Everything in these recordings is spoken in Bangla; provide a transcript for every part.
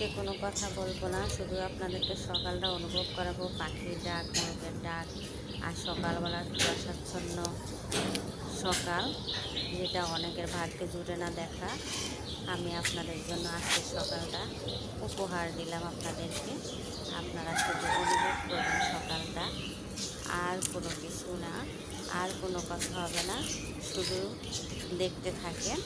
আজকে কোনো কথা বলব না, শুধু আপনাদেরকে সকালটা অনুভব করাবো, পাখির ডাক, মোরগের ডাক আর সকালবেলার কুয়াশাচ্ছন্ন সকাল, যেটা অনেকের ভাগ্যে জুটে না দেখা। আমি আপনাদের জন্য আজকের সকালটা উপহার দিলাম আপনাদেরকে। আপনারা শুধু অনুভব করবেন সকালটা, আর কোনো কিছু না, আর কোনো কথা হবে না, শুধু দেখতে থাকেন।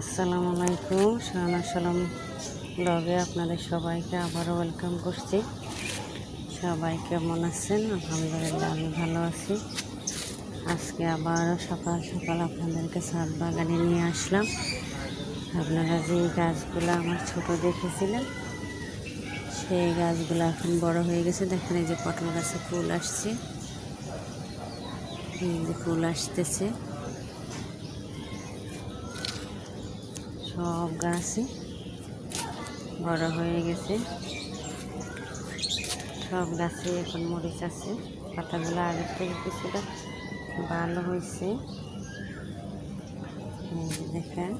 আসসালামু আলাইকুম শাহানা সালাম ব্লগে আপনাদের সবাইকে আবারও ওয়েলকাম করছি। সবাই কেমন আছেন? আলহামদুলিল্লাহ, আমি ভালো আছি। আজকে আবারও সকাল সকাল আপনাদেরকে ছাদ বাগানে নিয়ে আসলাম। আপনারা যে গাছগুলো আমার ছোট দেখেছিলেন, সেই গাছগুলো এখন বড় হয়ে গেছে। দেখেন এই যে পটল গাছে ফুল আসছে। এই যে ফুল আসতেছে। সব গাছই বড় হয়ে গেছে। সব গাছে এখন মরিচ আছে। পাতাগুলো আগের থেকে কিছুটা ভালো হয়েছে। দেখেন।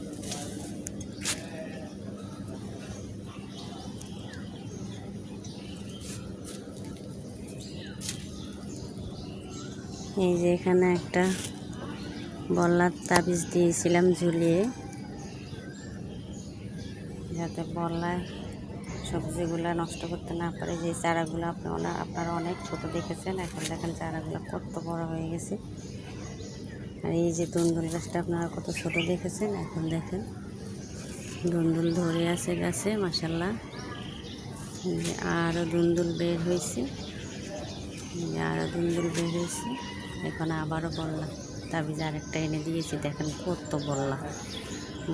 এই যে এখানে একটা বল্লার তাবিজ দিয়েছিলাম ঝুলিয়ে। যাতে বল্লায় সবজিগুলো নষ্ট করতে না পারে, যে চারাগুলো আপনি আপনারা অনেক ছোট দেখেছেন, এখন দেখেন চারাগুলো কত বড় হয়ে গেছে। আর এই যে দুন্দুল গাছটা আপনারা কত ছোট দেখেছেন, এখন দেখেন। দুন্দুল ধরে আছে গাছে মাসাল্লাহ আরও দুন্দুল বের হয়েছে। আরও দুন্দুল বের হয়েছে। এখন আবারও বললাম, তাবিজ আরেকটা এনে দিয়েছি, দেখেন কত বললাম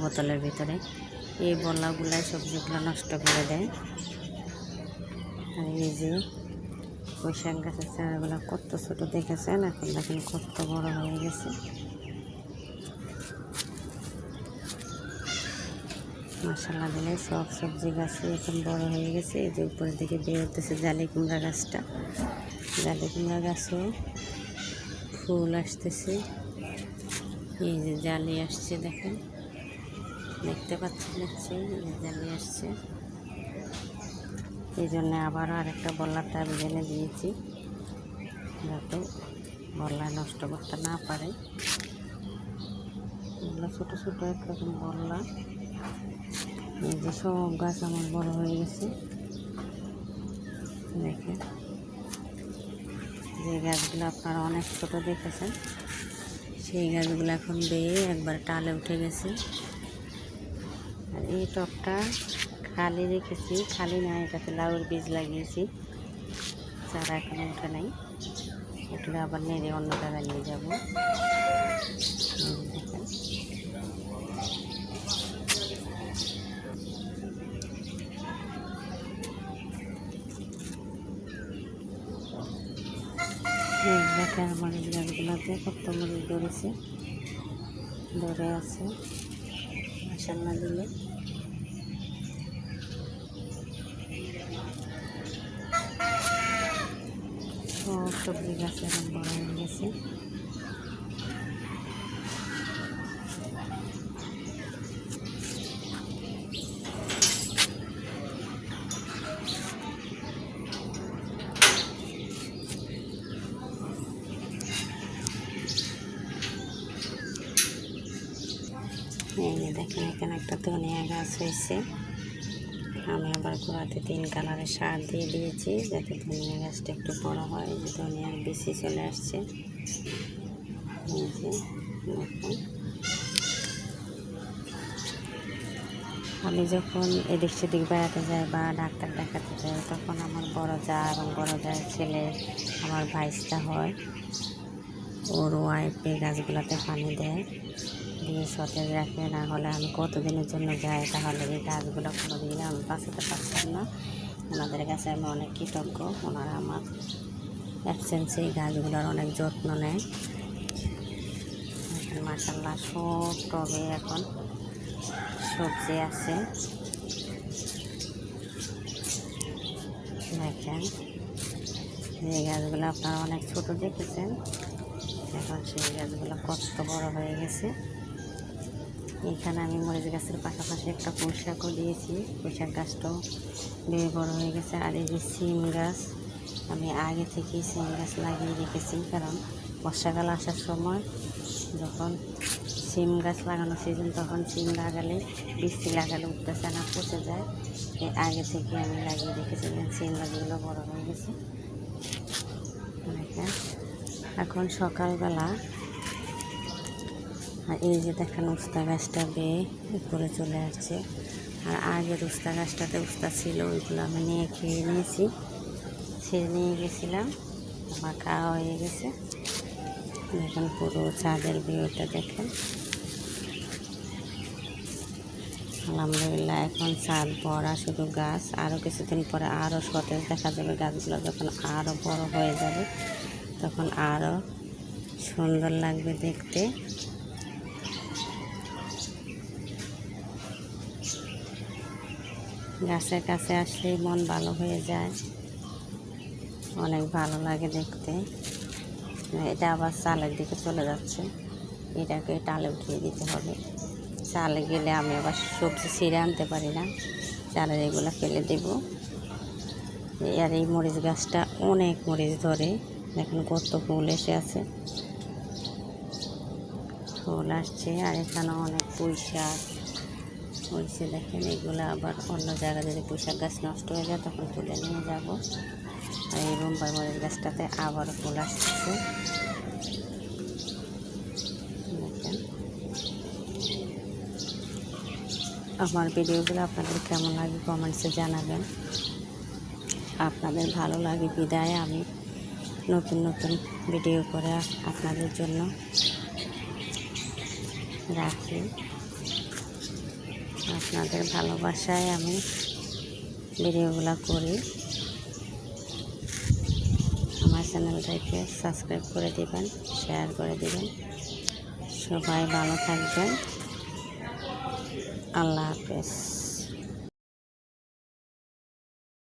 বোতলের ভিতরে। এই বল্লাগুলাই সবজিগুলো নষ্ট করে দেয়। আর এই যে বৈশাখ গাছের চারাগুলো কত ছোটো দেখেছেন? এখন দেখেন কত বড় হয়ে গেছে। মশলা দিলে সব সবজি গাছই এখন বড় হয়ে গেছে। এই যে উপরের দিকে বেরোতেছে জালি কুমড়া গাছটা। জালি কুমড়া গাছেও ফুল আসতেছে। এই যে জালি আসছে দেখেন। দেখতে পাচ্ছি এই যে আসছে। এই জন্য আবারও আরেকটা তাবিজ এনে দিয়েছি, যাতে বল্লায় নষ্ট করতে না পারে। এগুলো ছোটো ছোটো একরকম বল্লা। এই যে সব গাছ আমার বড় হয়ে গেছে। দেখেন, যে গাছগুলো আপনারা অনেক ছোট দেখেছেন, সেই গাছগুলো এখন বেয়ে একবার টালে উঠে গেছে। এই টপটা খালি রেখেছি, খালি না, এটাতে লাউর বীজ লাগিয়েছি। চারা এখনও উঠে নাই। উঠলে আবার নেড়ে অন্য জায়গায় নিয়ে যাব। দেখেন দেখেন আমার গাছগুলোতে কত মরিচ ধরেছে। ধরে আছে। মাসাল্লা দিলে সব সবজি গাছ এরকম বড় হয়ে গেছে এই যে দেখেন, এখানে একটা ধনিয়া গাছ হয়েছে। আমি আবার গোড়াতে তিন কালারের সার দিয়ে দিয়েছি, যাতে ধনিয়া গাছটা একটু বড় হয়। যে ধনিয়ার বেশি চলে আসছে। এই যে দেখুন। আমি যখন এদিক সেদিক বেড়াতে যাই বা ডাক্তার দেখাতে যাই, তখন আমার বড় যা এবং বড় যার ছেলে আমার ভাইসটা হয়। ওর ওয়াইফ গাছগুলোতে পানি দেয়। দিয়ে সতেজ রাখে, না হলে আমি কতদিনের জন্য যাই? তাহলে এই গাছগুলো কোনো দিনে আমি বাঁচাতে পারতাম না। ওনাদের কাছে আমি অনেক কৃতজ্ঞ। ওনারা আমার অ্যাবসেন্সে এই গাছগুলোর অনেক যত্ন নেয়। মাসাল্লাহ সব টবে এখন সবজি আছে। দেখেন, এই গাছগুলো আপনারা অনেক ছোট দেখেছেন। এখন সেই গাছগুলো কষ্ট বড় হয়ে গেছে। এখানে আমি মরিচ গাছের পাশাপাশি একটা পুঁইশাকও দিয়েছি পুঁইশাক গাছটাও বেয়ে বড় হয়ে গেছে। আর এই যে সিম গাছ, আমি আগে থেকেই সিম গাছ লাগিয়ে রেখেছি। কারণ বর্ষাকাল আসার সময় যখন সিম গাছ লাগানো সিজন তখন সিম লাগালে, বৃষ্টি লাগালে উঠতেছে না পচে যায়। এই আগে থেকে আমি লাগিয়ে রেখেছি। সিম গাছগুলো বড় হয়ে গেছে। এখন সকালবেলা আর এই যে দেখেন উস্তা গাছটা বেয়ে উপরে চলে আসছে। আর আগের উস্তা গাছটাতে উস্তা ছিল, ওইগুলো আমি নিয়ে খেয়ে নিয়েছি। ছেড়ে নিয়ে গেছিলাম আমার খাওয়া হয়ে গেছে। দেখেন পুরো চাঁদের ভিউটা দেখেন। আলহামদুলিল্লাহ, এখন চাঁদ ভরা শুধু গাছ। আরও কিছুদিন পরে আরও সতেজ দেখা যাবে, গাছগুলো যখন আরও বড় হয়ে যাবে, তখন আরও সুন্দর লাগবে দেখতে। গাছের কাছে আসলেই মন ভালো হয়ে যায়। অনেক ভালো লাগে দেখতে। এটা আবার চালের দিকে চলে যাচ্ছে। এটাকে টালে উঠিয়ে দিতে হবে। চালে গেলে আমি আবার সবজি ছিঁড়ে আনতে পারি না। চালের এগুলো ফেলে দেব। আর এই মরিচ গাছটা অনেক মরিচ ধরে। দেখুন কত ফুল এসে আছে। ফুল আসছে আর এখানে অনেক পুঁই শাক। হয়েছে দেখেন এগুলো আবার অন্য জায়গায় যদি পুঁইশাক গাছ নষ্ট হয়ে যায়, তখন তুলে নিয়ে যাব। আর এই রুম্বাই মরিচ গাছটাতে আবার ফুল দেখেন। আমার ভিডিওগুলো আপনাদের কেমন লাগে কমেন্টসে জানাবেন। আপনাদের ভালো লাগে বিদায় আমি নতুন নতুন ভিডিও করে আপনাদের জন্য রাখি। আপনাদের ভালোবাসায় আমি ভিডিওগুলো করি। আমার চ্যানেলটাকে সাবস্ক্রাইব করে দিবেন, শেয়ার করে দিবেন। সবাই ভালো থাকবেন। আল্লাহ হাফেজ।